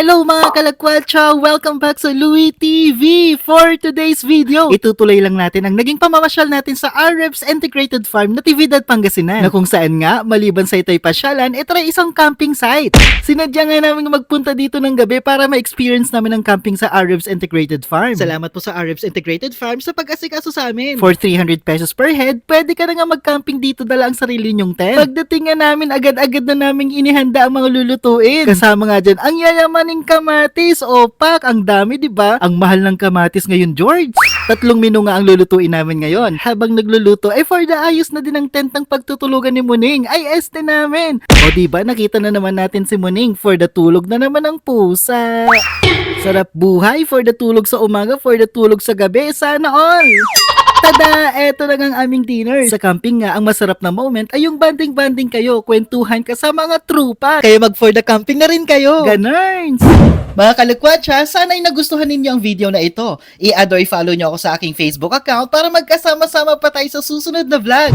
Hello mga kalakwatsa! Welcome back sa Louie TV! For today's video, itutuloy lang natin ang naging pamamasyal natin sa RF's Integrated Farm na Tividad, Pangasinan na kung saan nga, maliban sa ito'y pasyalan, ito ay isang camping site. Sinadya nga namin magpunta dito ng gabi para ma-experience namin ang camping sa RF's Integrated Farm. Salamat po sa RF's Integrated Farm sa pag-asikaso sa amin. For 300 pesos per head, pwede ka na nga mag-camping dito dala ang sarili nyong tent. Pagdating nga namin, agad-agad na naming inihanda ang mga lulutuin. Kasama nga dyan, ang yayamaning kamatis. O pak, ang dami, di ba? Ang mahal ng kamatis ngayon, George. Tatlong menu nga ang lulutuin namin ngayon. Habang nagluluto, ay for the ayos na din ang tent ng pagtutulugan ni Muning. Ay, este namin. O di ba nakita na naman natin si Muning for the tulog na naman ang pusa. Sarap buhay for the tulog sa umaga, for the tulog sa gabi. Sana all! Tada! Eto na ang aming dinner. Sa camping nga, ang masarap na moment ay yung banding-banding kayo, kwentuhan ka sa mga trupa. Kaya mag for the camping na rin kayo. Ganarns! Mga kalakwatsa, sana'y nagustuhan ninyo ang video na ito. I-add or i-follow nyo ako sa aking Facebook account para magkasama-sama pa tayo sa susunod na vlog.